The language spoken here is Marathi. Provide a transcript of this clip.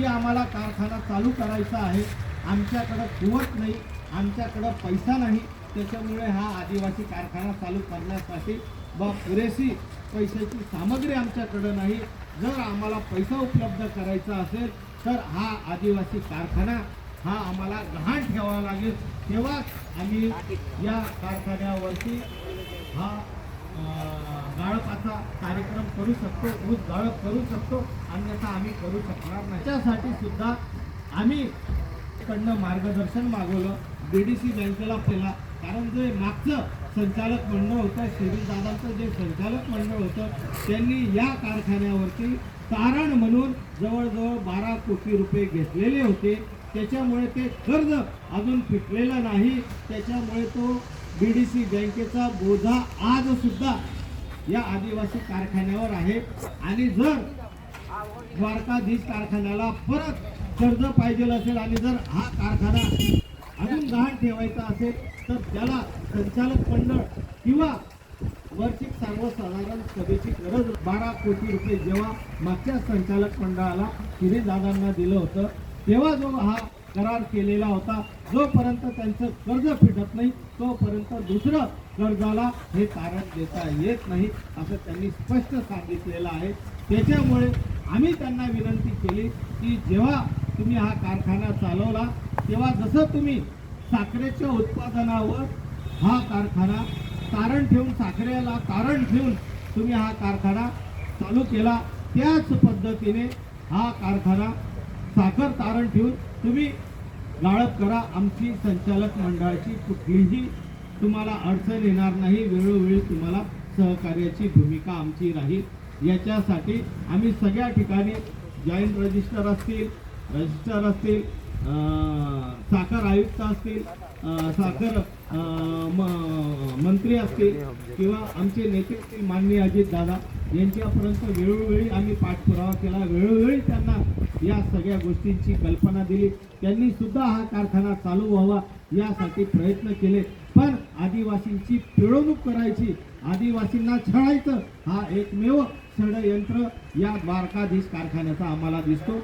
की आम्हाला कारखाना चालू करायचा आहे. आमच्याकडं कुवत नाही आमच्याकडं पैसा नाही. त्याच्यामुळे हा आदिवासी कारखाना चालू करण्यासाठी व पुरेशी पैशाची सामग्री आमच्याकडं नाही. जर आम्हाला पैसा उपलब्ध करायचा असेल तर हा आदिवासी कारखाना हा आम्हाला गहाण ठेवावा लागेल. तेव्हाच आम्ही या कारखान्यावरती हा गाळपाचा कार्यक्रम करू शकतो ऊस गाळप करू शकतो अन्यथा आम्ही करू शकणार नाही. त्यासाठी सुद्धा आम्ही कडनं मार्गदर्शन मागवलं बी डी सी बँकेला केला. कारण जे मागचं संचालक मंडळ होतं शिरीदादांचं जे संचालक मंडळ होतं त्यांनी या कारखान्यावरती तारण म्हणून जवळजवळ बारा कोटी रुपये घेतलेले होते. त्याच्यामुळे ते कर्ज अजून फिटलेलं नाही. त्याच्यामुळे तो बी डी सी बँकेचा बोजा आज सुद्धा या आदिवासी कारखान्यावर आहे. आणि जर द्वारकाधीश कारखान्याला परत कर्ज पाहिजे असेल आणि जर हा कारखाना अजून गहाण ठेवायचा असेल तर त्याला संचालक मंडळ किंवा वार्षिक सर्वसाधारण सभेची गरज बारा कोटी रुपये जेव्हा मागच्या संचालक मंडळाला दादांना दिलं होतं तेव्हा जो हा करार केलेला होता. जोपर्यंत त्यांचं कर्ज फिटत नाही तोपर्यंत दुसरं कर्जाला हे तारण देता येत नाही असं त्यांनी स्पष्ट सांगितलेलं आहे. त्याच्यामुळे आम्ही त्यांना विनंती केली की जेव्हा तुम्ही हा कारखाना चालवला तेव्हा जसं तुम्ही साखरेच्या उत्पादनावर हा कारखाना तारण ठेवून साखरेला तारण ठेवून तुम्ही हा कारखाना चालू केला त्याच पद्धतीने हा कारखाना साखर तारण ठेवून तुम्ही गाळप करा. आमची संचालक मंडळाची कुठलीही तुम्हाला अडचण येणार नाही. वेळोवेळी तुम्हाला सहकार्याची भूमिका आमची राहील. याच्यासाठी आम्ही सगळ्या ठिकाणी जॉईंट रजिस्टर असतील रजिस्टर असतील साखर आयुक्त असतील साखर म- मंत्री असतील किंवा आमचे नेते असतील माननीय अजित दादा यांच्यापर्यंत वेळोवेळी आम्ही पाठपुरावा केला. वेळोवेळी त्यांना या सगळ्या गोष्टींची कल्पना दिली. त्यांनी सुद्धा हा कारखाना चालू व्हावा यासाठी प्रयत्न केले. पण आदिवासींची पिळवणूक करायची आदिवासींना छळायचं हा एकमेव षडयंत्र या द्वारकाधीश कारखान्याचा आम्हाला दिसतो.